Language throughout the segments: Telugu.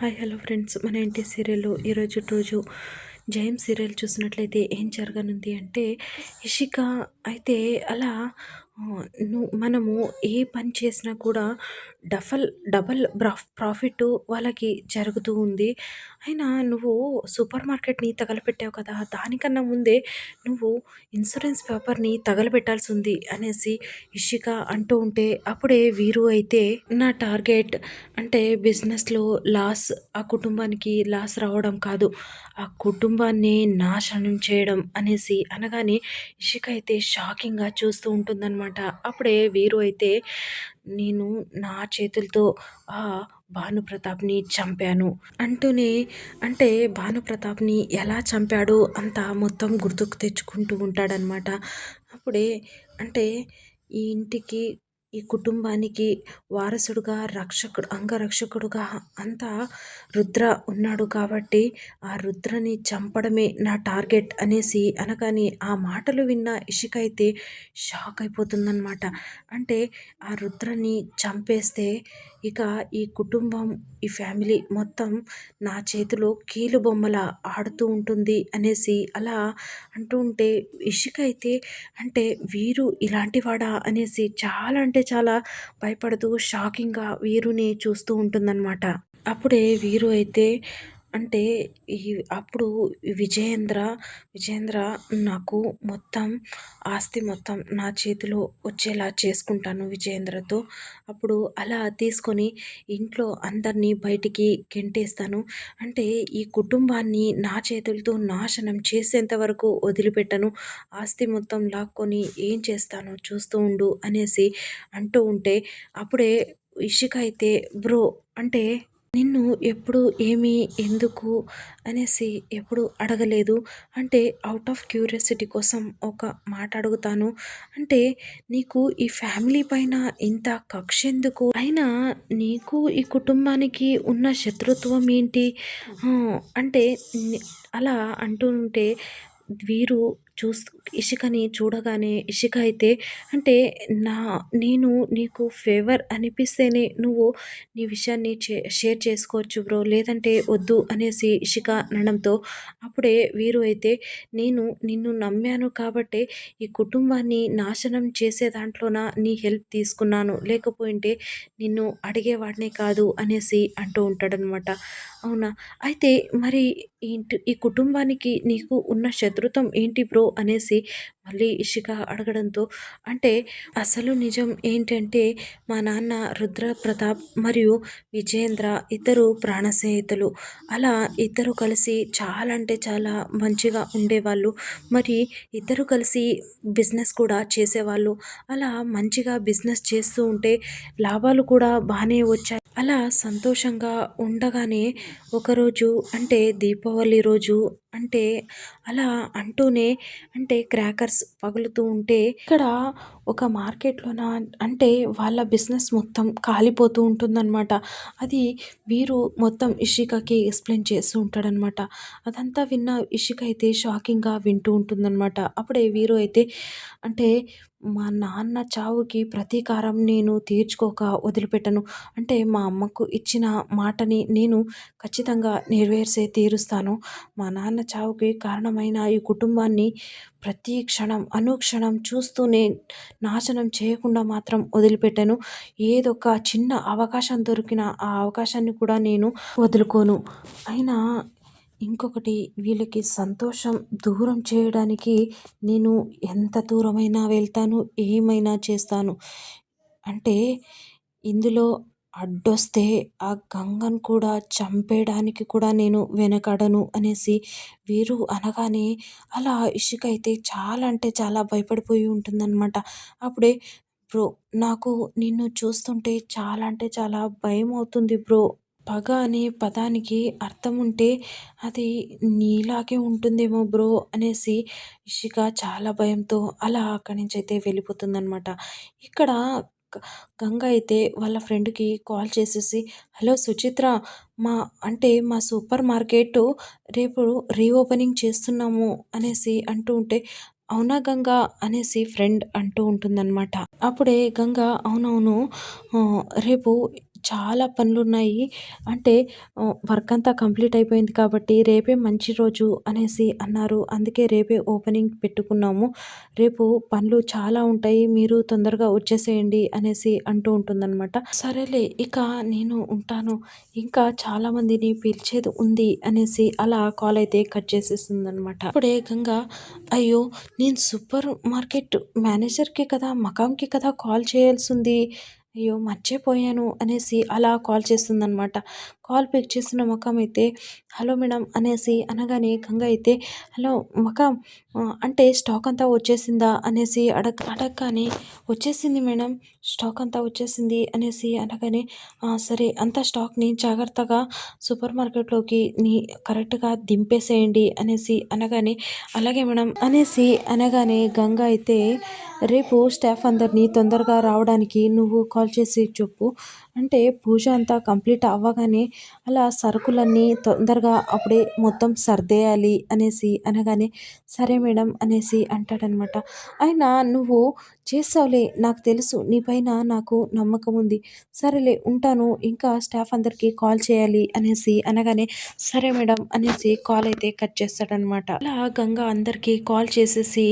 Hi hello friends. మన ఇంటి సీరియల్లో ఈరోజు రోజు జయం సీరియల్ చూసినట్లయితే ఏం జరగనుంది అంటే ఇషిక అయితే అలా మనము ఏ పని చేసినా కూడా డఫల్ డబల్ బ్రాఫ్ ప్రాఫిట్ వాళ్ళకి జరుగుతూ ఉంది. అయినా నువ్వు సూపర్ మార్కెట్ని తగలపెట్టావు కదా దానికన్నా ముందే నువ్వు ఇన్సూరెన్స్ పేపర్ని తగలబెట్టాల్సి ఉంది అనేసి ఇషిక అంటూ ఉంటే అప్పుడే వీరు అయితే నా టార్గెట్ అంటే బిజినెస్లో లాస్ ఆ కుటుంబానికి లాస్ రావడం కాదు ఆ కుటుంబాన్ని నాశనం చేయడం అనేసి అనగానే ఇషిక అయితే షాకింగ్గా చూస్తూ ఉంటుందన్నమాట. అనమాట అప్పుడే వీరు అయితే నేను నా చేతులతో ఆ భానుప్రతాప్ని చంపాను. అంటూనే అంటే భానుప్రతాప్ని ఎలా చంపాడో అంతా మొత్తం గుర్తుకు తెచ్చుకుంటూ ఉంటాడనమాట అప్పుడే అంటే ఈ ఇంటికి ఈ కుటుంబానికి వారసుడుగా రక్షకుడు అంగరక్షకుడుగా అంతా రుద్ర ఉన్నాడు కాబట్టి ఆ రుద్రని చంపడమే నా టార్గెట్ అనేసి అనగానే ఆ మాటలు విన్న ఇషిక అయితే షాక్ అయిపోతుందన్నమాట. అంటే ఆ రుద్రని చంపేస్తే ఇక ఈ కుటుంబం ఈ ఫ్యామిలీ మొత్తం నా చేతిలో కీలు బొమ్మల ఆడుతూ ఉంటుంది అనేసి అలా అంటూ ఉంటే ఇషిక అయితే అంటే వీరు ఇలాంటివాడా అనేసి చాలా అంటే చాలా భయపడుతూ షాకింగ్గా వీరుని చూస్తూ ఉంటుందన్నమాట. అప్పుడే వీరు అయితే అంటే ఈ అప్పుడు విజయేంద్ర విజయేంద్ర నాకు మొత్తం ఆస్తి మొత్తం నా చేతిలో వచ్చేలా చేసుకుంటాను విజయేంద్రతో. అప్పుడు అలా తీసుకొని ఇంట్లో అందరినీ బయటికి గెంటేస్తాను. అంటే ఈ కుటుంబాన్ని నా చేతులతో నాశనం చేసేంత వరకు వదిలిపెట్టను. ఆస్తి మొత్తం లాక్కొని ఏం చేస్తానో చూస్తూ ఉండు అనేసి అంటూ ఉంటే అప్పుడే ఇషిక అయితే బ్రో అంటే నిన్ను ఎప్పుడు ఏమి ఎందుకు అనేసి ఎప్పుడు అడగలేదు. అంటే అవుట్ ఆఫ్ క్యూరియాసిటీ కోసం ఒక మాట అడుగుతాను. అంటే నీకు ఈ ఫ్యామిలీ పైన ఇంత కక్ష ఎందుకు? అయినా నీకు ఈ కుటుంబానికి ఉన్న శత్రుత్వం ఏంటి? అంటే అలా అలా అంటుంటే వీరు చూస్ ఇషికని చూడగానే ఇషిక అయితే అంటే నా నేను నీకు ఫేవర్ అనిపిస్తేనే నువ్వు నీ విషయాన్ని చే షేర్ చేసుకోవచ్చు బ్రో లేదంటే వద్దు అనేసి ఇషిక అనడంతో అప్పుడే వీరు అయితే నేను నిన్ను నమ్మాను కాబట్టే ఈ కుటుంబాన్ని నాశనం చేసే దాంట్లోన నీ హెల్ప్ తీసుకున్నాను. లేకపోయింటే నిన్ను అడిగేవాడినే కాదు అనేసి అంటూ ఉంటాడనమాట. అవునా? అయితే మరి ఏంటి? ఈ కుటుంబానికి నీకు ఉన్న శత్రుత్వం ఏంటి బ్రో? అనేసి మళ్ళీ ఇషిక అడగడంతో అంటే అసలు నిజం ఏంటంటే మా నాన్న రుద్ర ప్రతాప్ మరియు విజయేంద్ర ఇద్దరు ప్రాణ స్నేహితులు అలా ఇద్దరు కలిసి చాలా అంటే చాలా మంచిగా ఉండేవాళ్ళు. మరి ఇద్దరు కలిసి బిజినెస్ కూడా చేసేవాళ్ళు. అలా మంచిగా బిజినెస్ చేస్తూ ఉంటే లాభాలు కూడా బాగానే వచ్చాయి అలా సంతోషంగా ఉండగానే ఒకరోజు అంటే దీపావళి రోజు అంటే అలా అంటూనే అంటే క్రాకర్స్ పగులుతూ ఉంటే ఇక్కడ ఒక మార్కెట్లోన అంటే వాళ్ళ బిజినెస్ మొత్తం కాలిపోతూ ఉంటుందన్నమాట. అది వీరు మొత్తం ఇషికకి ఎక్స్ప్లెయిన్ చేస్తూ ఉంటాడనమాట అదంతా విన్న ఇషిక అయితే షాకింగ్గా వింటూ ఉంటుందన్నమాట. అప్పుడే వీరు అయితే అంటే మా నాన్న చావుకి ప్రతీకారం నేను తీర్చుకోక వదిలిపెట్టను. అంటే మా అమ్మకు ఇచ్చిన మాటని నేను ఖచ్చితంగా నెరవేర్చే తీరుస్తాను. మా నాన్న చావుకి కారణమైన ఈ కుటుంబాన్ని ప్రతి క్షణం అనుక్షణం చూస్తూనే నాశనం చేయకుండా మాత్రం వదిలిపెట్టాను. ఏదొక చిన్న అవకాశం దొరికిన ఆ అవకాశాన్ని కూడా నేను వదులుకోను. అయినా ఇంకొకటి వీళ్ళకి సంతోషం దూరం చేయడానికి నేను ఎంత దూరమైనా వెళ్తాను ఏమైనా చేస్తాను. అంటే ఇందులో అడ్డొస్తే ఆ గంగను కూడా చంపేయడానికి కూడా నేను వెనకాడను అనేసి వీరు అనగానే అలా ఇషిక అయితే చాలా అంటే చాలా భయపడిపోయి ఉంటుందన్నమాట. అప్పుడే బ్రో నాకు నిన్ను చూస్తుంటే చాలా అంటే చాలా భయం అవుతుంది బ్రో పగ అనే పదానికి అర్థం ఉంటే అది నీలాగే ఉంటుందేమో బ్రో అనేసి ఇషిక చాలా భయంతో అలా అక్కడి నుంచి అయితే వెళ్ళిపోతుందనమాట ఇక్కడ గంగ అయితే వాళ్ళ ఫ్రెండ్కి కాల్ చేసేసి హలో సుచిత్ర మా అంటే మా సూపర్ మార్కెట్ రేపు రీఓపెనింగ్ చేస్తున్నాము అనేసి అంటూ ఉంటే అవునా గంగ? అనేసి ఫ్రెండ్ అంటూ ఉంటుందన్నమాట. అప్పుడే గంగ అవునవును రేపు చాలా పనులు ఉన్నాయి అంటే వర్క్ అంతా కంప్లీట్ అయిపోయింది కాబట్టి రేపే మంచి రోజు అనేసి అన్నారు. అందుకే రేపే ఓపెనింగ్ పెట్టుకున్నాము. రేపు పనులు చాలా ఉంటాయి. మీరు తొందరగా వచ్చేసేయండి అనేసి అంటూ ఉంటుందనమాట. సరేలే ఇక నేను ఉంటాను. ఇంకా చాలా మందిని పిలిచేది ఉంది అనేసి అలా కాల్ అయితే కట్ చేసేస్తుందనమాట. అప్పుడే గంగ అయ్యో! నేను సూపర్ మార్కెట్ మేనేజర్‌కి కదా మకాంకి కదా కాల్ చేయాల్సింది అయ్యో! మర్చిపోయాను అనేసి అలా కాల్ చేస్తుందనమాట. కాల్ పిక్ చేసిన ముఖం అయితే హలో మేడం అనేసి అనగానే గంగ అయితే హలో మకాం అంటే స్టాక్ అంతా వచ్చేసిందా అనేసి అడగ అడగగానే వచ్చేసింది మేడం స్టాక్ అంతా వచ్చేసింది అనేసి అనగానే సరే అంత స్టాక్‌ని జాగ్రత్తగా సూపర్ మార్కెట్‌లోకి ని కరెక్ట్‌గా దింపేసేయండి అనేసి అనగానే అలాగే మేడం అనేసి అనగానే గంగ అయితే రేపు స్టాఫ్ అందరినీ తొందరగా రావడానికి నువ్వు కాల్ చేసి చెప్పు. అంటే పూజ అంతా కంప్లీట్ అవ్వగానే అలా సరుకులన్నీ తొందరగా అప్పుడే మొత్తం సర్దేయాలి అనేసి అనగానే సరే మేడం అనేసి అంటాడనమాట. అయినా నువ్వు చేస్తావులే నాకు తెలుసు నీ పైన నాకు నమ్మకం ఉంది. సరేలే ఉంటాను. ఇంకా స్టాఫ్ అందరికీ కాల్ చేయాలి అనేసి అనగానే సరే మేడం అనేసి కాల్ అయితే కట్ చేస్తాడనమాట. అలా గంగ అందరికీ కాల్ చేసేసి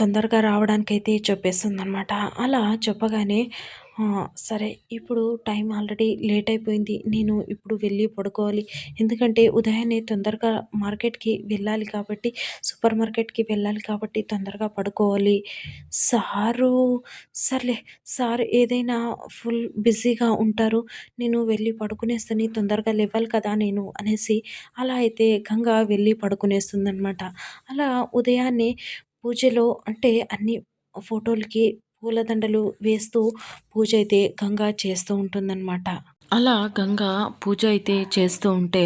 తొందరగా రావడానికైతే చెప్పేస్తుంది అనమాట అలా చెప్పగానే సరే ఇప్పుడు టైం ఆల్రెడీ లేట్ అయిపోయింది. నేను ఇప్పుడు వెళ్ళి పడుకోవాలి. ఎందుకంటే ఉదయాన్నే తొందరగా మార్కెట్‌కి వెళ్ళాలి కాబట్టి సూపర్ మార్కెట్‌కి వెళ్ళాలి కాబట్టి తొందరగా పడుకోవాలి. సారు సర్లే సార్ ఏదైనా ఫుల్ బిజీగా ఉంటారు. నేను వెళ్ళి పడుకునేస్తని తొందరగా లేవాలి కదా నేను అనేసి అలా అయితే గంగ వెళ్ళి పడుకునేస్తుందనమాట. అలా ఉదయాన్నే పూజలో అంటే అన్ని ఫోటోలకి పూలదండలు వేస్తూ పూజ అయితే గంగ చేస్తూ ఉంటుందన్నమాట. అలా గంగ పూజ అయితే చేస్తూ ఉంటే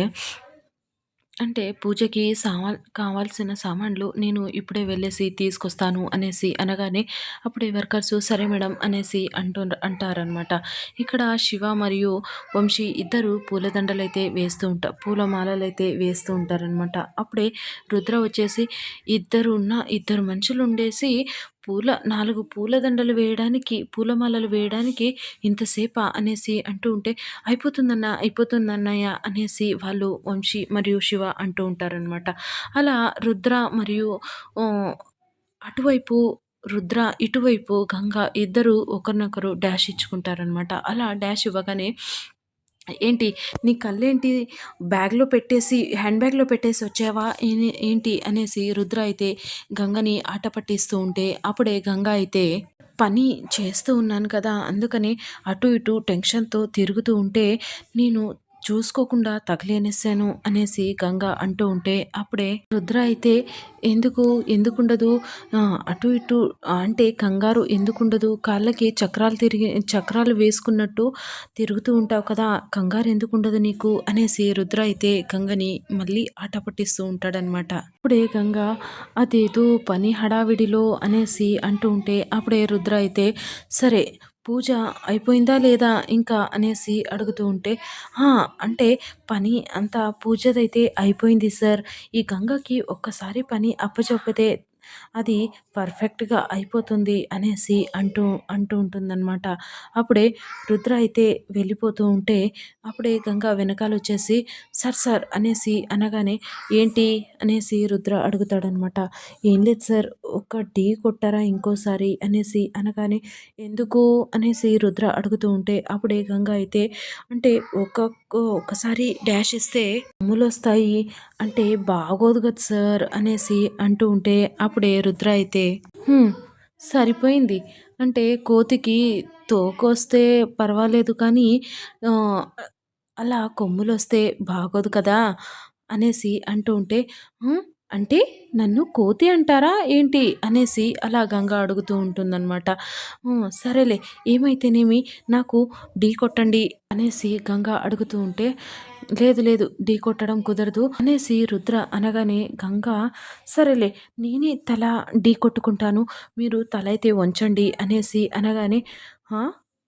అంటే పూజకి సామాన్ కావాల్సిన సామాన్లు నేను ఇప్పుడే వెళ్ళేసి తీసుకొస్తాను అనేసి అనగానే అప్పుడే వర్కర్సు సరే మేడం అనేసి అంటు అంటారనమాట. ఇక్కడ శివ మరియు వంశీ ఇద్దరు పూలదండలు అయితే వేస్తూ ఉంటారు. పూలమాలలు అయితే వేస్తూ ఉంటారనమాట. అప్పుడే రుద్ర వచ్చేసి ఇద్దరు ఉన్న ఇద్దరు మనుషులు ఉండేసి పూల నాలుగు పూలదండలు వేయడానికి పూలమాలలు వేయడానికి ఇంతసేపా అనేసి అంటూ ఉంటే అయిపోతుందన్న అయిపోతుందన్నయ్య అనేసి వాళ్ళు వంశీ మరియు శివ అంటూ ఉంటారనమాట. అలా రుద్ర మరియు అటువైపు రుద్ర, ఇటువైపు గంగ ఇద్దరు ఒకరినొకరు డాష్ ఇచ్చుకుంటారనమాట. అలా డాష్ ఇవ్వగానే ఏంటి నీ కళ్ళేంటి బ్యాగ్‌లో పెట్టేసి హ్యాండ్ బ్యాగ్‌లో పెట్టేసి వచ్చావా ఏంటి అనేసి రుద్ర అయితే గంగని ఆట పట్టిస్తూ ఉంటే అప్పుడే గంగ అయితే పని చేస్తూ ఉన్నాను కదా! అందుకని అటు ఇటు టెన్షన్‌తో తిరుగుతూ ఉంటే నేను చూసుకోకుండా తగిలేనేసాను అనేసి గంగ అంటూ ఉంటే అప్పుడే రుద్ర అయితే ఎందుకు ఎందుకుండదు అటు ఇటు అంటే కంగారు ఎందుకుండదు కాళ్ళకి చక్రాలు తిరిగి చక్రాలు వేసుకున్నట్టు తిరుగుతూ ఉంటావు కదా! కంగారు ఎందుకుండదు నీకు అనేసి రుద్ర అయితే గంగని మళ్ళీ ఆట పట్టిస్తూ ఉంటాడనమాట. అప్పుడే గంగ అదేదో పని హడావిడిలో అనేసి అంటూ ఉంటే అప్పుడే రుద్ర అయితే సరే పూజ అయిపోయిందా లేదా ఇంకా అనేసి అడుగుతూ ఉంటే అంటే పని అంతా పూజదైతే అయిపోయింది సార్. ఈ గంగకి ఒక్కసారి పని అప్పచెప్పితే అది పర్ఫెక్ట్‌గా అయిపోతుంది" అనేసి అంటూ అంటూ ఉంటుందన్నమాట. అప్పుడే రుద్ర అయితే వెళ్ళిపోతూ ఉంటే అప్పుడే గంగ వెనకాలొచ్చేసి "సార్ సార్" అనేసి అనగానే "ఏంటి?" అనేసి రుద్ర అడుగుతాడనమాట. "ఏం లేదు సార్ ఒక టీ కొట్టారా ఇంకోసారి" అనేసి అనగానే "ఎందుకు?" అనేసి రుద్ర అడుగుతూ ఉంటే అప్పుడే గంగ అయితే అంటే ఒక ఒకసారి డాష్ ఇస్తే వస్తాయి అంటే బాగోదు కదా సార్ అనేసి అంటూ ఉంటే అప్పుడే రుద్ర అయితే సరిపోయింది. అంటే కోతికి తోకొస్తే పర్వాలేదు కానీ అలా కొమ్ములు వస్తే బాగోదు కదా!" అనేసి అంటూ ఉంటే అంటే నన్ను కోతి అంటారా ఏంటి?" అనేసి అలా గంగ అడుగుతూ ఉంటుందన్నమాట. సరేలే ఏమైతేనేమి నాకు ఢీ కొట్టండి" అనేసి గంగ అడుగుతూ ఉంటే లేదు లేదు ఢీ కొట్టడం కుదరదు అనేసి రుద్ర అనగానే గంగ సరేలే నేనే తల ఢీ కొట్టుకుంటాను. మీరు తల అయితే వంచండి అనేసి అనగానే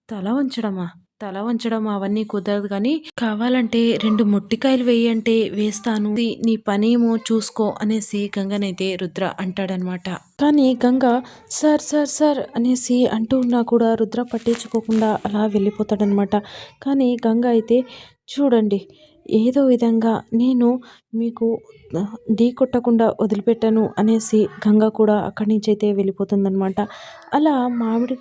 తల వంచడమా? తల వంచడం అవన్నీ కుదరదు కానీ కావాలంటే రెండు మొట్టికాయలు వేయంటే వేస్తాను. నీ పనేమో చూసుకో అనేసి గంగనైతే రుద్ర అంటాడనమాట. కానీ గంగ సార్ సార్ సార్ అనేసి అంటూ ఉన్నా కూడా రుద్ర పట్టించుకోకుండా అలా వెళ్ళిపోతాడనమాట. కానీ గంగ అయితే చూడండి ఏదో విధంగా నేను మీకు ఢీ కొట్టకుండా వదిలిపెట్టను అనేసి గంగ కూడా అక్కడి నుంచి అయితే వెళ్ళిపోతుందనమాట అలా మామిడి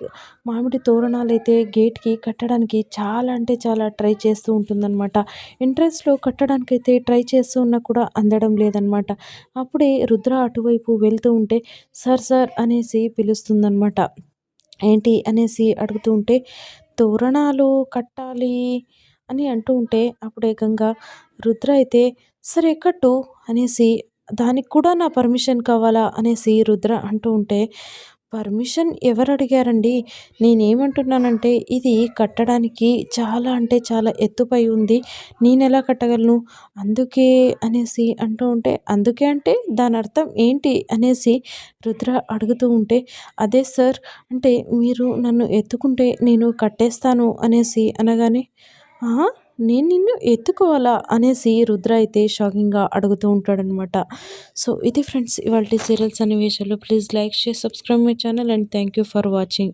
మామిడి తోరణాలు అయితే గేట్కి కట్టడానికి చాలా అంటే చాలా ట్రై చేస్తూ ఉంటుందన్నమాట. ఇంట్రెస్ట్లో కట్టడానికి అయితే ట్రై చేస్తూ ఉన్నా కూడా అందడం లేదనమాట అప్పుడే రుద్ర అటువైపు వెళ్తూ ఉంటే సార్ సార్ అనేసి పిలుస్తుందన్నమాట. ఏంటి? అనేసి అడుగుతూ ఉంటే తోరణాలు కట్టాలి అని అంటూ ఉంటే అప్పుడే ఏకంగా రుద్ర అయితే సరే కట్టు అనేసి దానికి కూడా నా పర్మిషన్ కావాలా? అనేసి రుద్ర అంటూ ఉంటే పర్మిషన్ ఎవరు అడిగారండి? నేనేమంటున్నానంటే ఇది కట్టడానికి చాలా అంటే చాలా ఎత్తుపై ఉంది. నేను ఎలా కట్టగలను? అందుకే అనేసి అంటూ ఉంటే అందుకే అంటే దాని అర్థం ఏంటి? అనేసి రుద్ర అడుగుతూ ఉంటే అదే సార్ అంటే మీరు నన్ను ఎత్తుకుంటే నేను కట్టేస్తాను అనేసి అనగానే నేను నిన్ను ఎత్తుకోవాలా అనేసి రుద్ర అయితే షాకింగ్గా అడుగుతూ ఉంటాడనమాట సో ఇది ఫ్రెండ్స్ ఇవాళ సీరియల్స్ సన్నివేశాలు. Please like share subscribe my channel and thank you for watching.